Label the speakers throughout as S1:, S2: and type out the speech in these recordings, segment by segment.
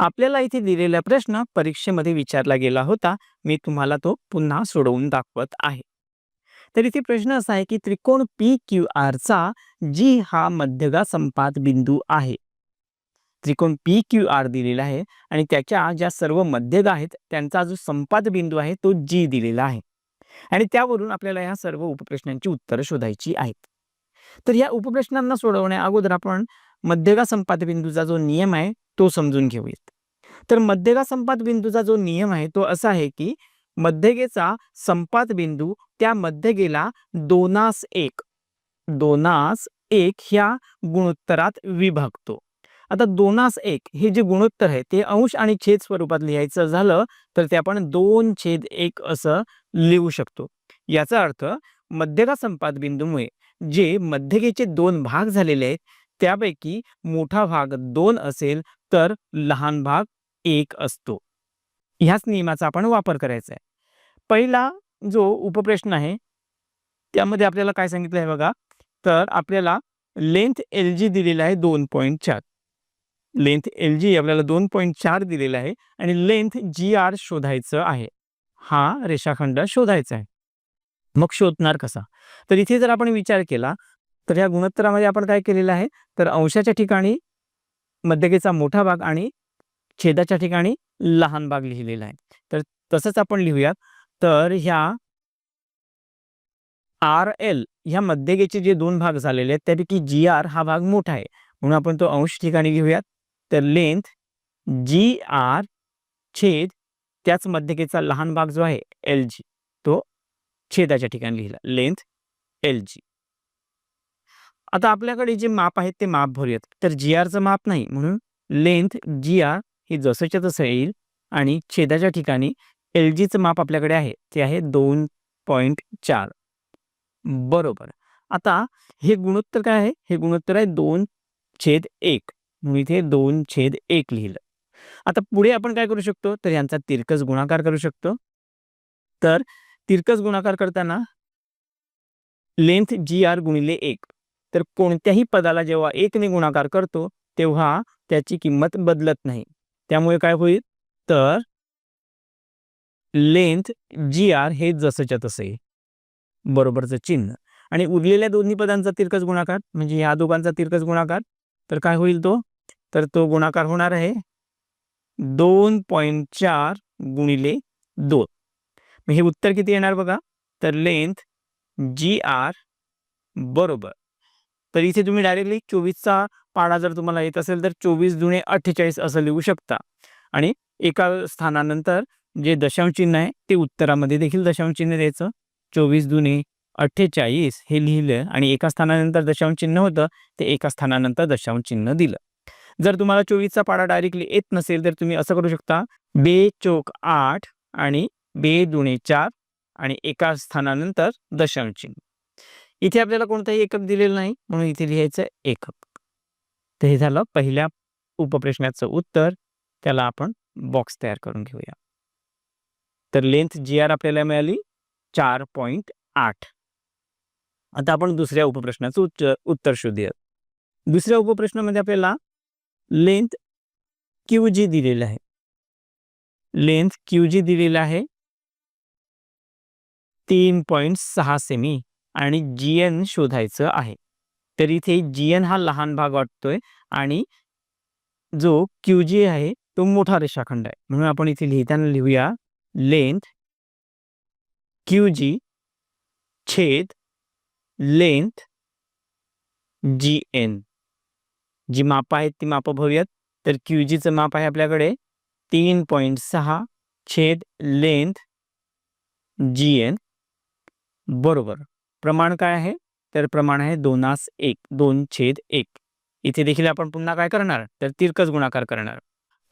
S1: आपल्याला इथे दिलेला प्रश्न परीक्षेमध्ये विचारला गेला होता. मी तुम्हाला तो पुन्हा सोडवून दाखवत आहे. तर इथे प्रश्न असा आहे की त्रिकोण पी क्यू आरचा जी हा मध्यगा संपात बिंदू आहे. त्रिकोण पी क्यू आर दिलेला आहे आणि त्याच्या ज्या सर्व मध्यगा आहेत त्यांचा जो संपात बिंदू आहे तो जी दिलेला आहे. आणि त्यावरून आपल्याला ह्या सर्व उपप्रश्नांची उत्तरं शोधायची आहेत. तर या उपप्रश्नांना सोडवण्या अगोदर आपण मध्यगा संपात बिंदूचा जो नियम आहे तो समजून घेऊयात. तर मध्यगा संपात बिंदूचा जो नियम आहे तो असा आहे की मध्यगेचा संपात बिंदू त्या मध्यगेला दोनास एक दोनास एक ह्या गुणोत्तरात विभागतो. आता दोनास एक हे जे गुणोत्तर आहे ते अंश आणि छेद स्वरूपात लिहायचं झालं तर ते आपण दोन छेद एक असं लिहू शकतो. याचा अर्थ मध्यगा संपात बिंदूमुळे जे मध्यगेचे दोन भाग झालेले आहेत त्यापैकी मोठा भाग दोन असेल तर लहान भाग एक असतो. ह्याच नियमाचा आपण वापर करायचा आहे पहिला जो उपप्रश्न आहे त्यामध्ये आपल्याला काय सांगितलं आहे बघा? तर आपल्याला लेंथ एल जी दिलेला आहे दोन पॉईंट चार. लेंथ एल जी आपल्याला दोन पॉईंट चार दिलेला आहे आणि लेंथ जी आर शोधायचं आहे. हा रेषाखंड शोधायचा आहे. मग शोधणार कसा? तर इथे जर आपण विचार केला तर या गुणोत्तरामध्ये आपण काय केलेलं आहे? तर अंशाच्या ठिकाणी मध्यकेचा मोठा भाग आणि छेदाच्या ठिकाणी लहान भाग लिहिलेला आहे. तर तसंच आपण लिहूयात. तर ह्या आर एल ह्या मध्यगेचे जे दोन भाग झालेले आहेत त्यापैकी जी आर हा भाग मोठा आहे. म्हणून आपण तो अंश ठिकाणी घेऊयात तर लेंथ जी आर छेद त्याच मध्यकेचा लहान भाग जो आहे एल जी तो छेदाच्या ठिकाणी लिहिला. Length L G. आता आपल्याकडे जे माप आहेत ते माप भरूयात. तर जी आरचं माप नाही म्हणून लेंथ जी आर ही जसंच्या तसं येईल आणि छेदाच्या ठिकाणी एल जीचं माप आपल्याकडे आहे ते आहे दोन पॉईंट चार. बरोबर. आता हे गुणोत्तर काय आहे? हे गुणोत्तर आहे दोन छेद एक म्हणून इथे दोन छेद एक लिहिलं. आता पुढे आपण काय करू शकतो? तर यांचा तिरकस गुणाकार करू शकतो. तर तिरकस गुणाकार करताना लेंथ जी आर गुणिले एक. तर कोणत्याही पदाला जेव्हा एकने गुणाकार करतो तेव्हा त्याची किंमत बदलत नाही. त्यामुळे काय होईल? तर लेंथ जी आर हे जसंच्या तसे बरोबरचं चिन्ह. आणि उरलेल्या दोन्ही पदांचा तिरकस गुणाकार म्हणजे ह्या दोघांचा तिरकस गुणाकार तर काय होईल तो? तर तो गुणाकार होणार आहे दोन पॉईंट चार गुणिले दोन. मग हे उत्तर किती येणार बघा? तर लेंथ जी आर बरोबर. तर इथे तुम्ही डायरेक्टली चोवीसचा पाडा जर तुम्हाला येत असेल तर चोवीस जुने अठ्ठेचाळीस असं लिहू शकता. आणि एका स्थानानंतर जे दशांश चिन्ह आहे ते उत्तरामध्ये देखील दशांश चिन्ह द्यायचं. चोवीस जुने अठ्ठेचाळीस हे लिहिलं आणि एका स्थानानंतर दशांश चिन्ह होतं ते एका स्थानानंतर दशांश चिन्ह दिलं. जर तुम्हाला चोवीसचा पाडा डायरेक्टली येत नसेल तर तुम्ही असं करू शकता. बे चोक आठ आणि बे दुणे चार आणि एका स्थानानंतर दशांश चिन्ह. इथे आपल्याला कोणताही एकक दिलेलं नाही म्हणून इथे लिहायचं एकक. तर हे झालं पहिल्या उपप्रश्नाचं उत्तर. त्याला आपण बॉक्स तयार करून घेऊया. तर लेंथ जी आर आपल्याला मिळाली चार पॉईंट आठ. आता आपण दुसऱ्या उपप्रश्नाचं उच्च उत्तर शोधूयात. दुसऱ्या उपप्रश्नामध्ये आपल्याला लेंथ क्यू जी दिलेलं आहे. लेंथ क्यू जी दिलेलं आहे तीन पॉईंट सहा सेमी आणि जी एन शोधायचं आहे. तर इथे जी एन हा लहान भाग वाटतोय आणि जो क्यू जी आहे तो मोठा रेषाखंड आहे. म्हणून आपण इथे लिहिताना लिहूया लेंथ क्यू जी छेद लेंथ जी एन जी माप आहेत ती मापं भरूयात तर क्यू जीचं माप आहे आपल्याकडे तीन पॉईंट सहा छेद लेंथ जी एन बरोबर. प्रमाण काय आहे? तर प्रमाण आहे दोनास एक दोन छेद एक. इथे देखील आपण पुन्हा काय करणार? तर तिरकस गुणाकार करणार.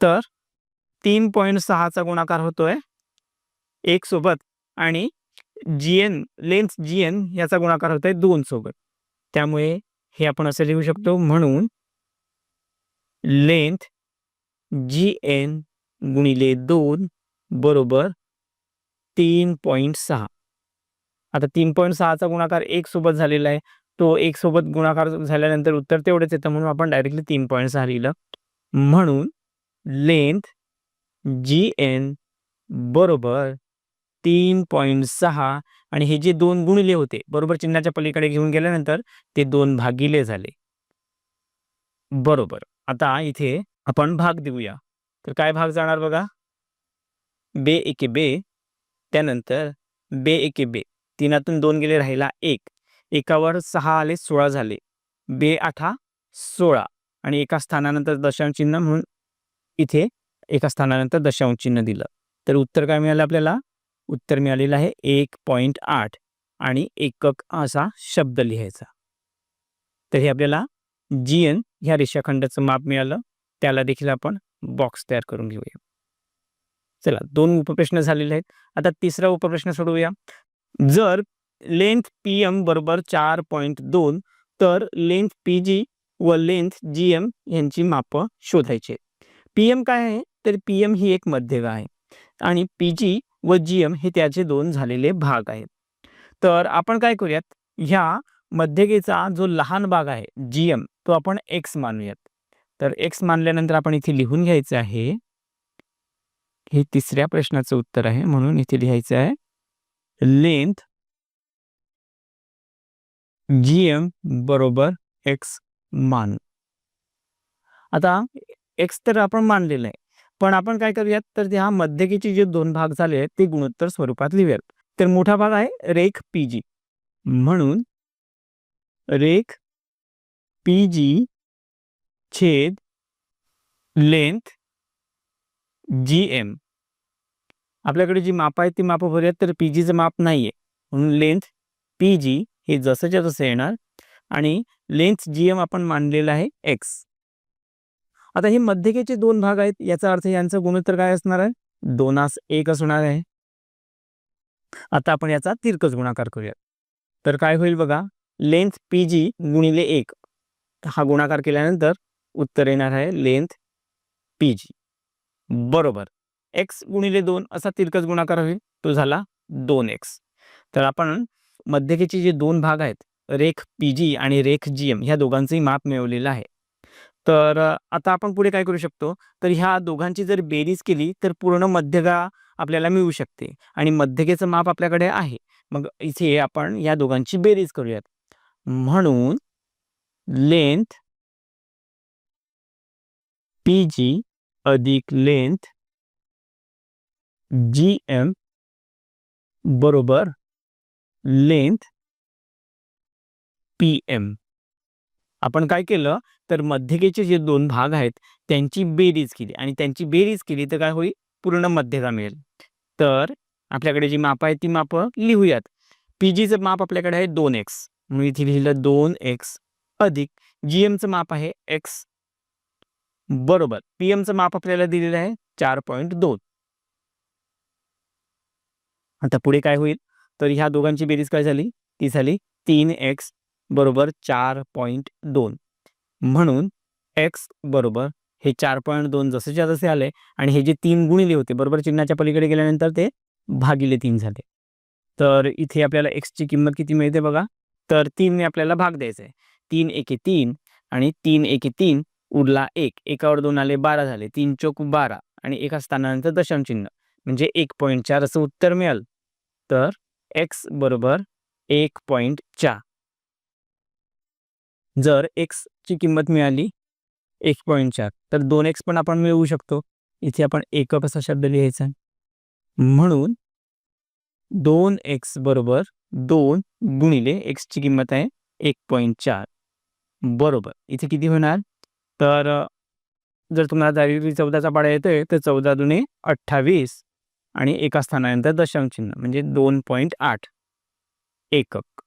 S1: तर तीन पॉईंट सहाचा गुणाकार होतोय एक सोबत आणि G N length G N याचा गुणाकार होतोय दोन सोबत. त्यामुळे हे आपण असं लिहू शकतो म्हणून लेंथ जी एन गुणिले दोन बरोबर तीन पॉईंट सहा. आता तीन पॉईंट सहाचा गुणाकार एक सोबत झालेला आहे. तो एक सोबत गुणाकार झाल्यानंतर उत्तर तेवढेच येतं म्हणून आपण डायरेक्टली तीन पॉईंट सहा लिहिलं. म्हणून लेंथ जी एन बरोबर तीन पॉईंट सहा आणि हे जे दोन गुणिले होते बरोबर चिन्हाच्या पलीकडे घेऊन गेल्यानंतर ते दोन भागिले झाले. बरोबर. आता इथे आपण भाग देऊया. तर काय भाग जाणार बघा? बे एके बे त्यानंतर बे एके बे. तीनातून दोन गेले राहिला एक. एकावर सहा आले सोळा झाले. बे आठा सोळा. आणि एका स्थानानंतर दशांश चिन्ह म्हणून इथे एका स्थानानंतर दशांश चिन्ह दिलं. तर उत्तर काय मिळालं आपल्याला? उत्तर मिळालेलं आहे एक पॉईंट आठ. आणि एकक असा शब्द लिहायचा. तर हे आपल्याला जी एन ह्या रेषाखंडाचं माप मिळालं. त्याला देखील आपण बॉक्स तयार करून घेऊया. चला दोन उपप्रश्न झालेले आहेत. आता तिसरा उपप्रश्न सोडवूया. जर लेंथ पी एम बरोबर चार पॉईंट दोन तर लेंथ पी जी व लेंथ जी एम यांची मापं शोधायची पी एम काय आहे? तर पी एम ही एक मध्यगा आहे आणि पी जी व जी एम हे त्याचे दोन झालेले भाग आहेत. तर आपण काय करूयात? ह्या मध्यगेचा जो लहान भाग आहे जी एम तो आपण एक्स मानूयात. तर एक्स मानल्यानंतर आपण इथे लिहून घ्यायचं आहे. हे तिसऱ्या प्रश्नाचं उत्तर आहे म्हणून इथे लिहायचं आहे. लेंथ जीएम बरोबर एक्स मान. आता एक्स तर आपण मानलेलं आहे. पण आपण काय करूयात? तर ह्या मध्यकेचे जे दोन भाग झाले आहेत, ते गुणोत्तर स्वरूपात लिहूयात. तर मोठा भाग आहे रेख पी जी म्हणून रेख पी जी छेद लेंथ जी एम आपल्याकडे जी माप आहेत ती मापं भरूयात तर पी जीचं माप नाही आहे म्हणून लेंथ पी जी हे जसंच्या तसं येणार आणि लेंथ जी एम आपण मानलेलं आहे एक्स आता हे मध्यकेचे दोन भाग आहेत याचा अर्थ यांचं गुणोत्तर काय असणार आहे? दोनास एक असणार आहे. आता आपण याचा तिरकस गुणाकार करूयात. तर काय होईल बघा लेंथ पी जी गुणिले एक. हा गुणाकार केल्यानंतर उत्तर येणार आहे लेंथ पी जी बरोबर. एक्स गुणिले दोन असा तिरकस गुणाकार होईल. तो झाला दोन एक्स. तर आपण मध्यकेचे जे दोन भाग आहेत रेख पी जी आणि रेख जी एम ह्या दोघांचंही माप मिळवलेलं आहे. तर आता आपण पुढे काय करू शकतो? तर ह्या दोघांची जर बेरीज केली तर पूर्ण मध्यगा आपल्याला मिळू शकते आणि मध्यकेचं माप आपल्याकडे आहे. मग इथे आपण या दोघांची बेरीज करूयात. म्हणून लेंथ पी जी अधिक लेंथ जी एम बरोबर लेंथ पी एम आपण काय केलं? तर मध्यकेचे जे दोन भाग आहेत त्यांची बेरीज केली. आणि त्यांची बेरीज केली तर काय होईल? पूर्ण मध्यगा मिळेल. तर आपल्याकडे जी माप आहे ती मापं लिहूयात. पी जीचं माप आपल्याकडे आहे दोन एक्स म्हणून इथे लिहिलं दोन एक्स अधिक जी एमचं माप आहे एक्स बरोबर. पी एमचं माप आपल्याला दिलेलं आहे चार पॉईंट दोन. आता पुढे काय होईल? तर ह्या दोघांची बेरीज काय झाली? ती झाली तीन एक्स बरोबर चार पॉईंट दोन. म्हणून एक्स बरोबर हे चार पॉईंट दोन जसेच्या जसे आले आणि हे जे तीन गुणिले होते बरोबर चिन्हाच्या पलीकडे गेल्यानंतर ते भागिले तीन झाले. तर इथे आपल्याला एक्सची किंमत किती मिळते बघा? तर तीनने आपल्याला भाग द्यायचा आहे तीन एके तीन आणि तीन एके तीन उरला एक. एकावर दोन आले बारा झाले. तीन चौक बारा आणि एका स्थानानंतर दशांश चिन्ह. म्हणजे एक पॉईंट चार असं उत्तर मिळालं. तर एक्स बरोबर एक पॉईंट चार. जर एक्सची किंमत मिळाली एक पॉईंट चार. तर दोन एक्स पण आपण मिळवू शकतो. इथे आपण एकप असा शब्द लिहायचा म्हणून दोन एक्स बरोबर दोन गुणिले एक्सची किंमत आहे एक पॉईंट चार. बरोबर. इथे किती होणार? तर जर तुम्हाला दारिद्र्य चौदाचा पाडा येतोय तर चौदा दुने अठ्ठावीस. आणि एका स्थानानंतर दशांश चिन्ह म्हणजे दोन पॉईंट आठ. एकक.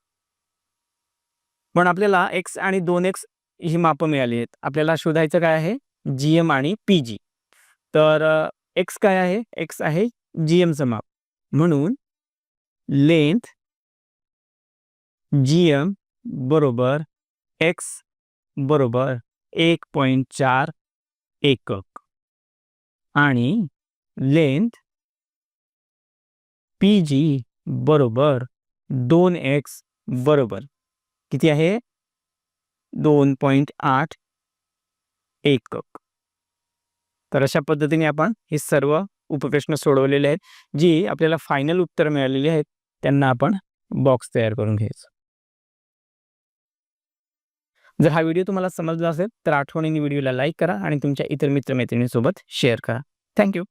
S1: पण आपल्याला एक्स आणि दोन एक्स ही मापं मिळाली आहेत. आपल्याला शोधायचं काय आहे? जी एम आणि पी जी तर एक्स काय आहे? एक्स आहे जी एमचं माप. म्हणून लेंथ जी एम बरोबर एक्स बरोबर एक पॉईंट चार एकक. आणि लेंथ पी जी बरोबर दोन एक्स बरोबर. किती आहे? दोन पॉईंट आठ एकक. तर अशा पद्धतीने आपण हे सर्व उपप्रश्न सोडवलेले आहेत जी आपल्याला फायनल उत्तर मिळालेली आहेत त्यांना आपण बॉक्स तयार करून घ्यायचं. जर हा व्हिडिओ तुम्हाला समजला असेल तर आठवणीने व्हिडिओला लाईक करा आणि तुमच्या इतर मित्रमैत्रिणींसोबत शेअर करा. थँक्यू